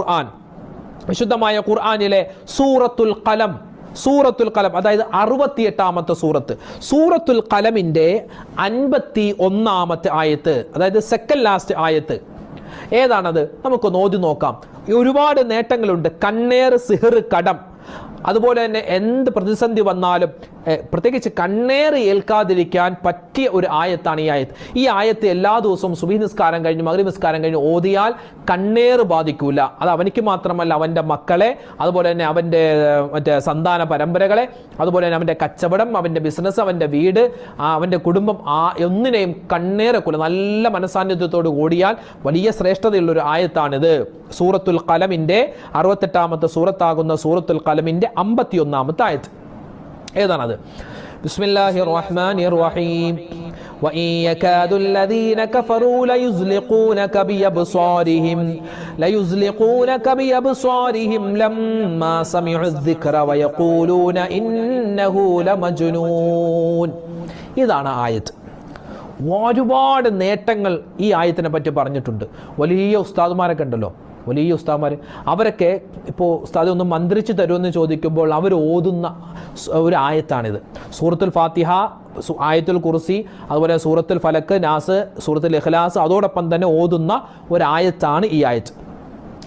ഖുർആൻ. വിശുദ്ധമായ ഖുർആനിലെ സൂറത്തുൽ കലം സൂറത്തുൽ കലം അതായത് അറുപത്തിയെട്ടാമത്തെ സൂറത്ത് സൂറത്തുൽ കലമിന്റെ അൻപത്തി ഒന്നാമത്തെ ആയത്ത് അതായത് സെക്കൻഡ് ലാസ്റ്റ് ആയത്ത്. ഏതാണത്? നമുക്ക് നോതി നോക്കാം. ഒരുപാട് നേട്ടങ്ങളുണ്ട്. കണ്ണേർ സിഹർ കടം. അതുപോലെ തന്നെ എന്ത് പ്രതിസന്ധി വന്നാലും പ്രത്യേകിച്ച് കണ്ണേറി ഏൽക്കാതിരിക്കാൻ പറ്റിയ ഒരു ആയത്താണ് ഈ ആയത്ത്. ഈ ആയത്ത് എല്ലാ ദിവസവും സുബി നിസ്കാരം കഴിഞ്ഞ് മകരി നിസ്കാരം കഴിഞ്ഞ് ഓതിയാൽ കണ്ണേറ് ബാധിക്കൂല. അത് അവനിക്ക് മാത്രമല്ല അവന്റെ മക്കളെ അതുപോലെ തന്നെ അവന്റെ മറ്റേ സന്താന പരമ്പരകളെ അതുപോലെ തന്നെ അവന്റെ കച്ചവടം അവന്റെ ബിസിനസ് അവന്റെ വീട് അവന്റെ കുടുംബം ആ ഒന്നിനെയും കണ്ണേറക്കൂല നല്ല മനസാന്നിധ്യത്തോട് കൂടിയാൽ വലിയ ശ്രേഷ്ഠതയുള്ള ഒരു ആയത്താണിത്. സൂറത്തുൽ കലമിന്റെ അറുപത്തെട്ടാമത്തെ സൂറത്താകുന്ന സൂറത്തുൽ കലമിൻ്റെ അമ്പത്തിയൊന്നാമത്തെ ആയത്ത് ഏതാണത് ബിസ്മില്ലാഹി റഹ്മാനി റഹീം وإن يكاد الذين كفروا ليزلقونك بأبصارهم ليزلقونك بأبصارهم لما سمعوا الذكر ويقولون إنه لمجنون ഇതാണ് ആയത്ത് ഒരുപാട് നേട്ടങ്ങൾ ഈ ആയത്തിനെ പറ്റി പറഞ്ഞിട്ടുണ്ട് വലിയ ഉസ്താദുമാരൊക്കെ ഉണ്ടല്ലോ വലിയ ഉസ്താദ്മാർ അവരൊക്കെ ഇപ്പോൾ ഉസ്താദ് ഒന്ന് മന്ത്രിച്ച് തരുമെന്ന് ചോദിക്കുമ്പോൾ അവർ ഓതുന്ന ഒരു ആയത്താണിത്. സൂറത്തുൽ ഫാത്തിഹ ആയത്തുൽ കുർസി അതുപോലെ സൂറത്തുൽ ഫലക്ക് നാസ് സൂറത്തുൽ ഇഖ്ലാസ് അതോടൊപ്പം തന്നെ ഓതുന്ന ഒരു ആയത്താണ് ഈ ആയത്ത്.